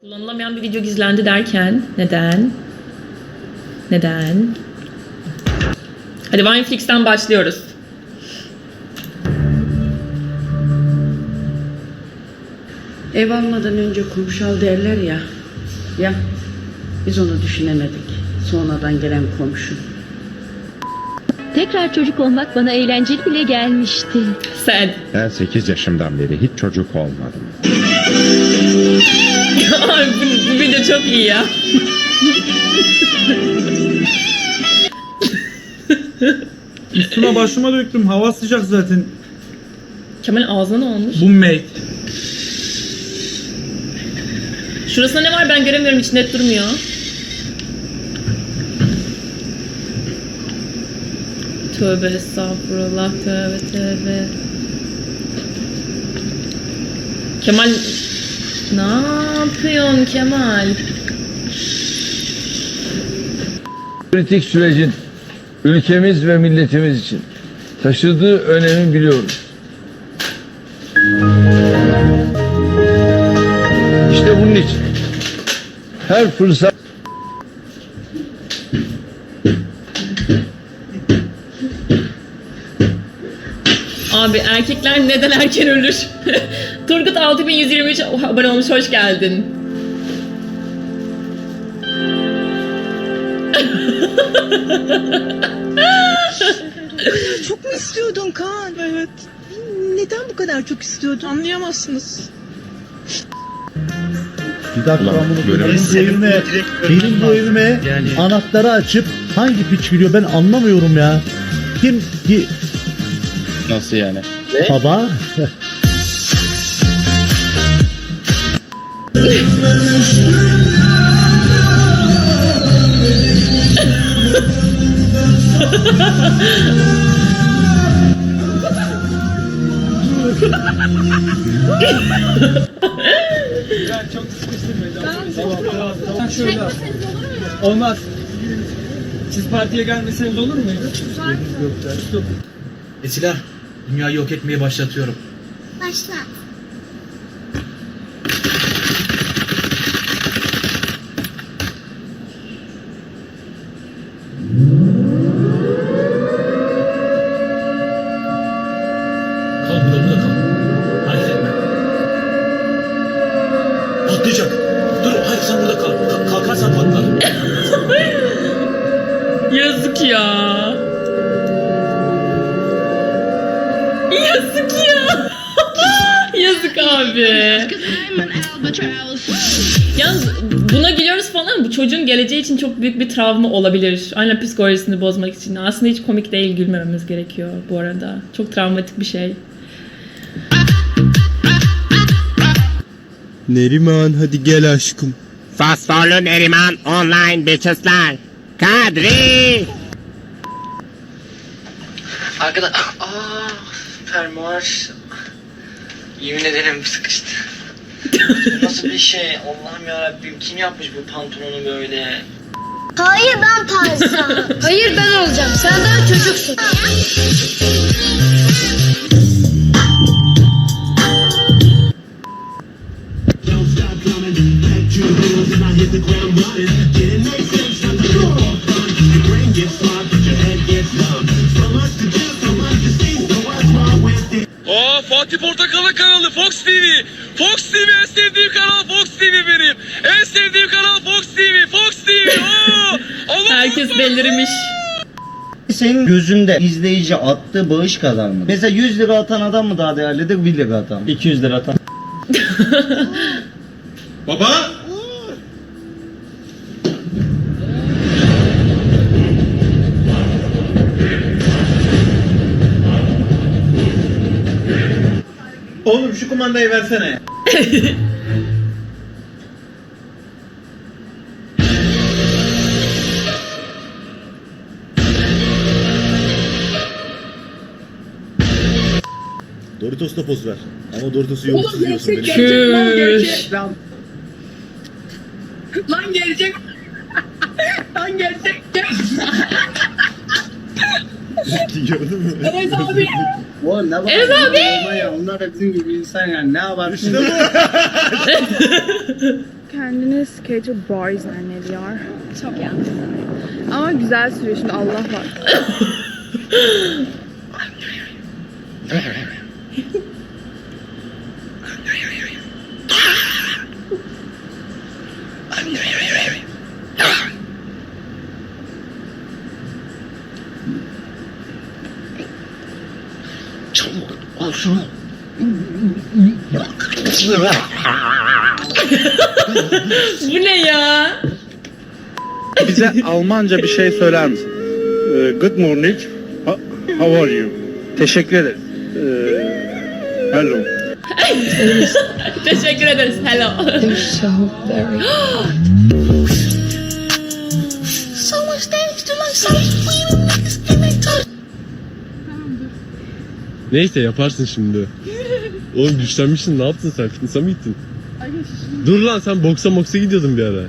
Kullanılamayan bir video gizlendi derken neden? Neden? Hadi Wineflix'ten başlıyoruz. Ev almadan önce komşu al derler ya. Ya biz onu düşünemedik. Sonradan gelen komşu. Tekrar çocuk olmak bana eğlenceli bile gelmişti. Sen. Ben 8 yaşımdan beri hiç çocuk olmadım. Bu, bu video çok iyi ya. Üstüme başıma döktüm. Hava sıcak zaten. Kemal ağzına ne olmuş? Bu mate. Şurasında ne var ben göremiyorum hiç net durmuyor. Tövbe estağfurullah tövbe tövbe. Kemal ne yapıyorsun Kemal? Politik sürecin ülkemiz ve milletimiz için taşıdığı önemi biliyoruz. İşte bunun için her fırsat Abi erkekler neden erken ölür? Turgut 6123 abone olmuş hoş geldin. Çok mu istiyordun Kaan? Evet. Neden bu kadar çok istiyordun? Anlayamazsınız. Bir dakika Ulan, ben bunu böyle benim bu evime, benim bu evime anahtarı açıp hangi piç giriyor ben anlamıyorum ya. Kim ki Nasıl yani? baba? Olmaz. Siz partiye gelmeseniz olur muydu? Esila, dünyayı yok etmeye başlatıyorum. Başla. Yalnız buna gülüyoruz falan ama bu çocuğun geleceği için çok büyük bir travma olabilir. Aynen psikolojisini bozmak için. Aslında hiç komik değil gülmememiz gerekiyor bu arada. Çok travmatik bir şey. Neriman hadi gel aşkım. Fastolun Eriman Online Bitches'ler. Kadri. Arkadaş... Aa, fermuar... Yemin ederim sıkıştı. Nasıl bir şey? Allah'ım yarabbim kim yapmış bu pantolonu böyle? Hayır ben Tarzan. Hayır ben olacağım. Sen daha çocuksun. Aa Herkes delirmiş. Senin gözünde izleyici attığı bağış kadar mı? Mesela 100 lira atan adam mı daha değerlidir 1 lira atan? 200 lira atan. Baba. Oğlum şu kumandayı versene. Doritos'ta poz ver. Ama Doritos'u yok tutuyorsun beni. Küş. Lan gelecek. Lan gelecek. Gördün mü? Evet abi. Bu ne var? Evet abi. Onlar da bizim gibi insan yani ne yapar? İşte bu. kendini skater boy zannediyor. Çok yanlış. Ama güzel sürüyor şimdi Allah var. Bu ne ya? Bize Almanca bir şey söyler misin? Ee, good morning. How are you? Teşekkür ederiz. Ee, hello. Teşekkür ederiz. Hello. Neyse yaparsın şimdi. Oğlum güçlenmişsin ne yaptın sen? Fitness'a mı gittin? Dur lan sen boksa moksa gidiyordun bir ara.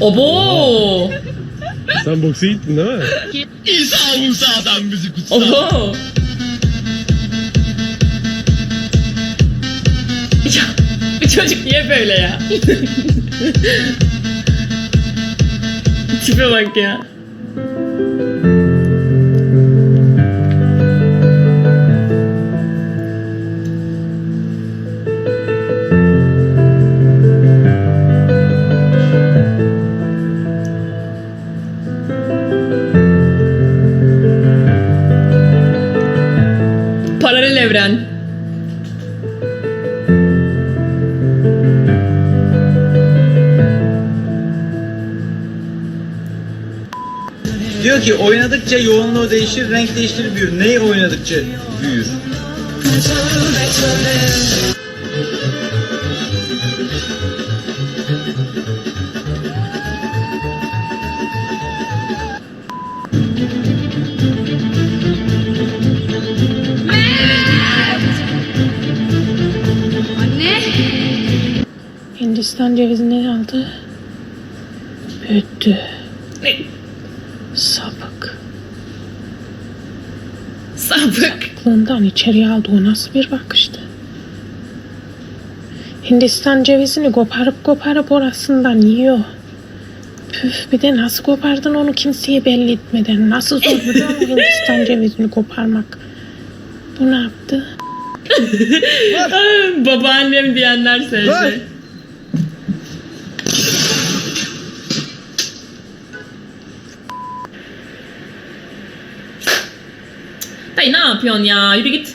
Obo. Sen boksa gittin değil mi? İsa Musa'dan bizi kutsal. Oho. Ya, bu çocuk niye böyle ya? Tipe bak ya. Ki oynadıkça yoğunluğu değişir, renk değiştirir, büyür. Neyi oynadıkça büyür? Hindistan cevizini aldı. Büyüttü. Ne? Sapık. Sapık. Aklından içeriye aldı. O nasıl bir bakıştı? Hindistan cevizini koparıp koparıp orasından yiyor. Püf bir de nasıl kopardın onu kimseye belli etmeden. Nasıl zor biliyor musun Hindistan cevizini koparmak? Bu ne yaptı? Babaannem diyenler sevdi. Dayı ne yapıyorsun ya? Yürü git.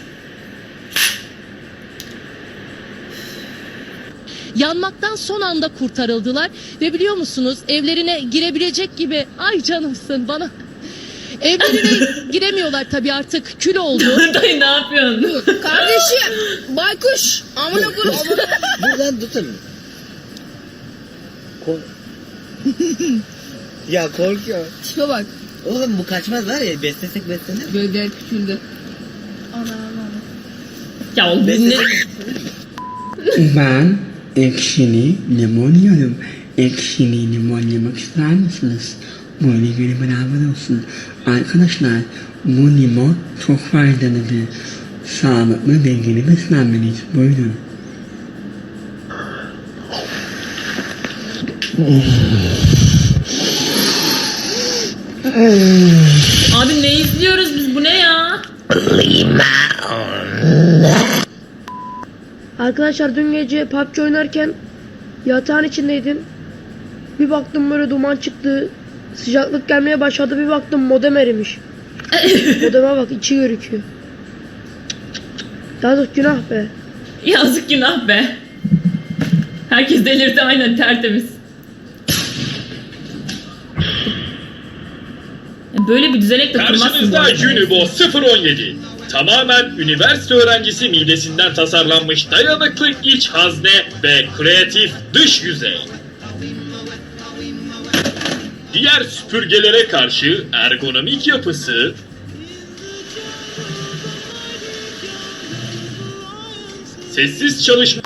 Yanmaktan son anda kurtarıldılar ve biliyor musunuz evlerine girebilecek gibi ay canımsın bana. Evlerine giremiyorlar tabii artık kül oldu. Dayı ne yapıyorsun? Kardeşim baykuş amına koyayım. Buradan tutun. Kork... ya korkuyor. Tipe bak Oğlum bu kaçmaz var ya beslesek beslenir. böyle küçüldü. ya oğlum bu ne? Ben ekşili limon yiyorum. Ekşili limon yemek ister misiniz? Böyle gelin beraber olsun. Arkadaşlar bu limon çok faydalıdır. Sağlıklı dengeli beslenmeliyiz. Buyurun. Abi ne izliyoruz biz? Bu ne ya? Arkadaşlar dün gece PUBG oynarken yatağın içindeydim. Bir baktım böyle duman çıktı. Sıcaklık gelmeye başladı. Bir baktım modem erimiş. Modeme bak içi görüküyor. Yazık günah be. Yazık günah be. Herkes delirdi aynen tertemiz. Ya Böyle bir düzenek de kurmazsın Karşınızda. Unibo 017. Tamamen üniversite öğrencisi midesinden tasarlanmış dayanıklı iç hazne ve kreatif dış yüzey. Diğer süpürgelere karşı ergonomik yapısı sessiz çalışma